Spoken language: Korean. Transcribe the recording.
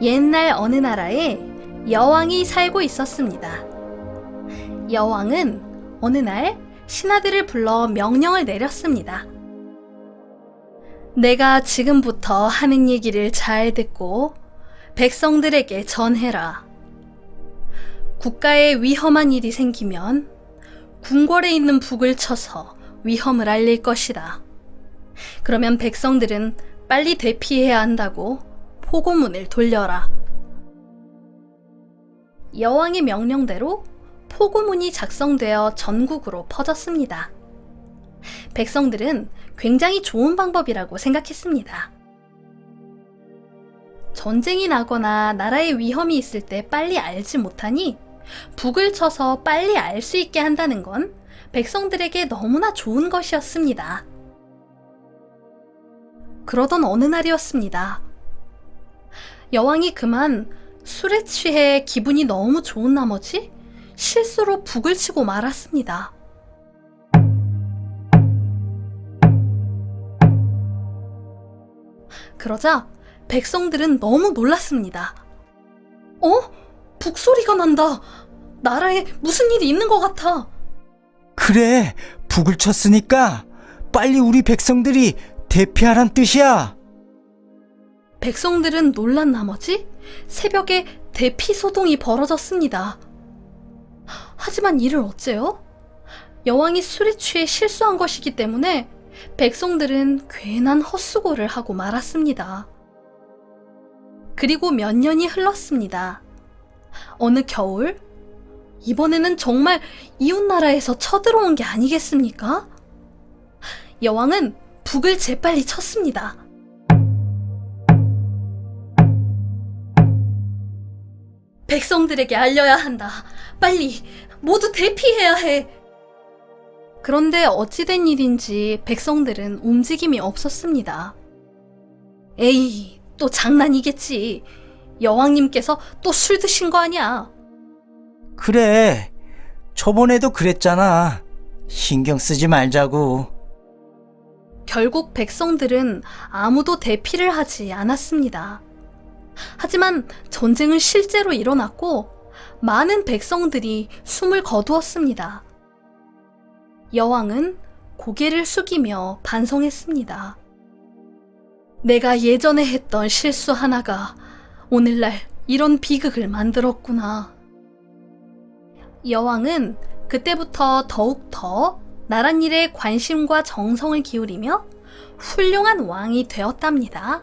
옛날 어느 나라에 여왕이 살고 있었습니다. 여왕은 어느 날 신하들을 불러 명령을 내렸습니다. 내가 지금부터 하는 얘기를 잘 듣고 백성들에게 전해라. 국가에 위험한 일이 생기면 궁궐에 있는 북을 쳐서 위험을 알릴 것이다. 그러면 백성들은 빨리 대피해야 한다고 포고문을 돌려라. 여왕의 명령대로 포고문이 작성되어 전국으로 퍼졌습니다. 백성들은 굉장히 좋은 방법이라고 생각했습니다. 전쟁이 나거나 나라에 위험이 있을 때 빨리 알지 못하니 북을 쳐서 빨리 알 수 있게 한다는 건 백성들에게 너무나 좋은 것이었습니다. 그러던 어느 날이었습니다. 여왕이 그만 술에 취해 기분이 너무 좋은 나머지 실수로 북을 치고 말았습니다. 그러자 백성들은 너무 놀랐습니다. 어? 북소리가 난다. 나라에 무슨 일이 있는 것 같아. 그래, 북을 쳤으니까 빨리 우리 백성들이 대피하란 뜻이야. 백성들은 놀란 나머지 새벽에 대피 소동이 벌어졌습니다. 하지만 이를 어째요? 여왕이 술에 취해 실수한 것이기 때문에 백성들은 괜한 헛수고를 하고 말았습니다. 그리고 몇 년이 흘렀습니다. 어느 겨울, 이번에는 정말 이웃나라에서 쳐들어온 게 아니겠습니까? 여왕은 북을 재빨리 쳤습니다. 백성들에게 알려야 한다. 빨리 모두 대피해야 해. 그런데 어찌된 일인지 백성들은 움직임이 없었습니다. 에이, 또 장난이겠지. 여왕님께서 또 술 드신 거 아니야? 그래, 저번에도 그랬잖아. 신경 쓰지 말자고. 결국 백성들은 아무도 대피를 하지 않았습니다. 하지만 전쟁은 실제로 일어났고 많은 백성들이 숨을 거두었습니다. 여왕은 고개를 숙이며 반성했습니다. 내가 예전에 했던 실수 하나가 오늘날 이런 비극을 만들었구나. 여왕은 그때부터 더욱더 나랏일에 관심과 정성을 기울이며 훌륭한 왕이 되었답니다.